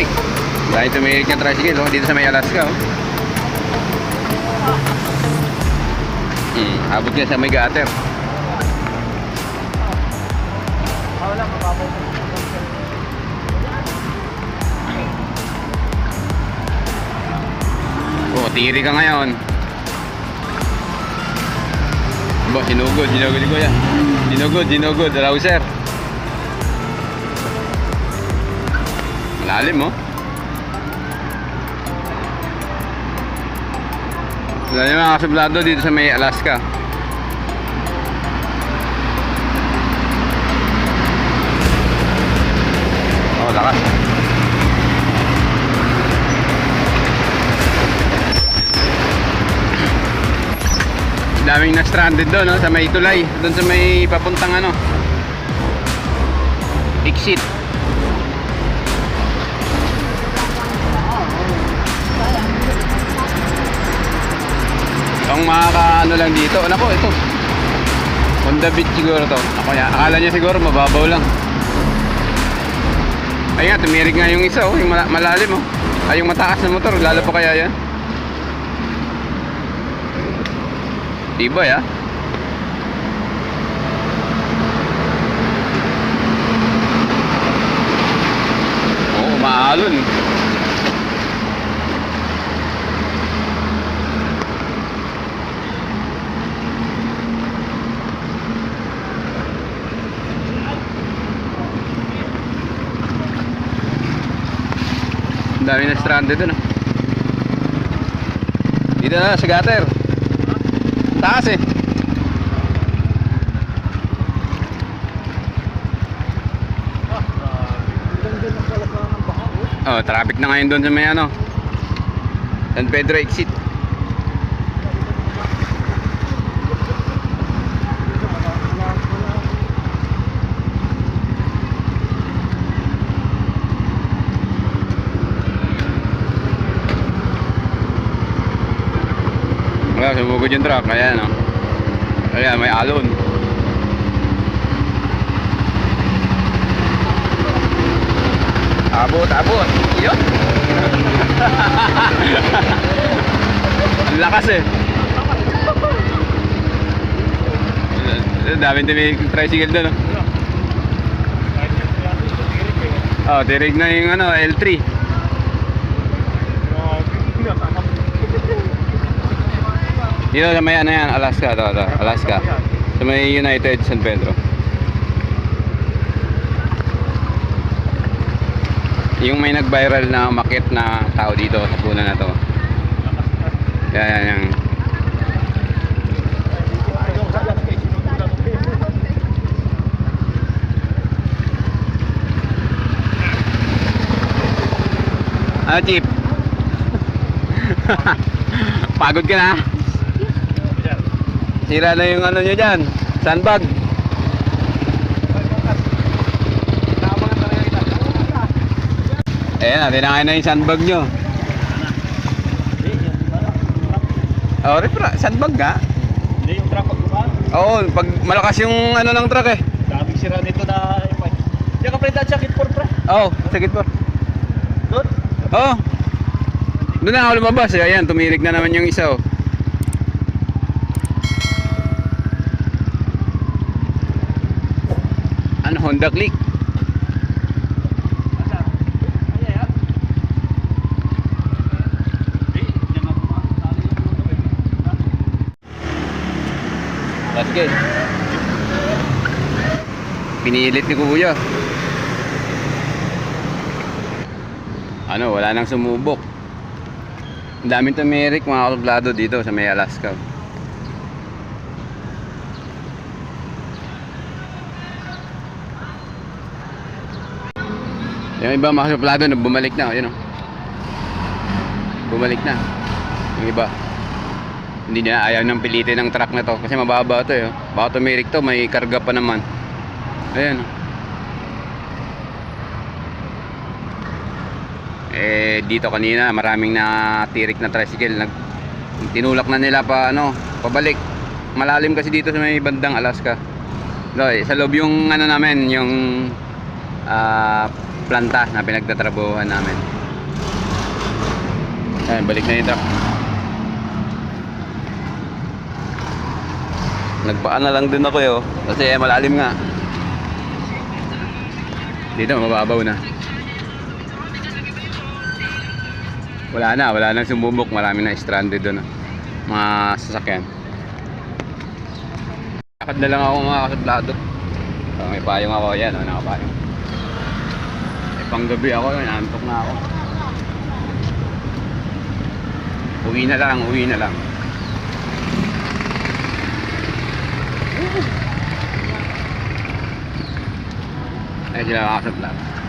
tumirik. Dahil tumirik yung tricycle, oh, dito sa may Alaska, oh. Hmm, abot nga sa may gutter. Oh, tiri ka ngayon. Ba, sinugod, sinugod ni Kuya. Sinugod, sinugod, rouser. Malalim, oh. Yung mga kasublado dito sa may Alaska. Oh, lakas. daming na stranded doon no? sa may tulay doon sa may papuntang ano exit ano lang dito. Ano ko ito. Honda Beat siguro to. Ako ya akala niya siguro mababaw lang. Ay nga tumirig nga yung isa oh. Yung mala- malalim oh. Ay yung mataas na motor. Lalo pa kaya yan. Tibay ah. Oo, maalon. Ang dami na stranded dun ah. Dito na sa gutter. Taas eh. Oh, traffic na ngayon doon sa may ano. San Pedro exit. Wala, sumugod yung truck. Ayan, oh. Ayan, may alon. Abot, abot. Yun. Ang lakas eh. Daming tumi tricycle doon. Oh. oh, tirig na yung ano, L3. Dito sa may ano yan, Alaska to, to, Alaska. Sa may United San Pedro. Yung may nag-viral na makit na tao dito sa puno na to. Yan, yan, yan. Ano, Chip? Pagod ka na? Sira na yung ano nyo dyan. Sandbag. Ayan na, tinakain na yung sandbag nyo. Oh, refra, sandbag ka? Hindi yung truck pagbukaan. Oo, pag malakas yung ano ng truck eh. Daming sira nito na ipay. Diyan ka pre, dad siya kitpor pre. Oo, oh, sakit po. Doon. Oo. Oh. Doon na ako lumabas eh. Ayan, tumirik na naman yung isa oh. Honda Click? Good. Pinilit ni Kuya. Ano, wala nang sumubok. Ang daming tumirik mga kablado dito sa may Alaska. Yung iba mga kablado na bumalik na, yun oh. Bumalik na. Yung iba. Hindi na ayaw nang pilitin ng truck na to kasi mababa to eh. oh. Baka tumirik to, may karga pa naman. Ayan oh. eh dito kanina maraming na tirik na tricycle nag tinulak na nila pa ano pabalik malalim kasi dito sa may bandang Alaska eh, sa loob yung ano namin yung ah, planta na pinagtatrabuhan namin. Ayan, balik na truck. Nagpaan na lang din ako yo. Kasi malalim nga. Dito mababaw na. Wala na, wala nang sumubok. Marami na stranded doon. ah. Mga sasakyan. Lakad na lang ako mga kasablado. So, may payong ako. Yan, oh, nakapayong. Panggabi ako. Nantok na ako. Uwi na lang, uwi na lang. Ay, sila kakasablado.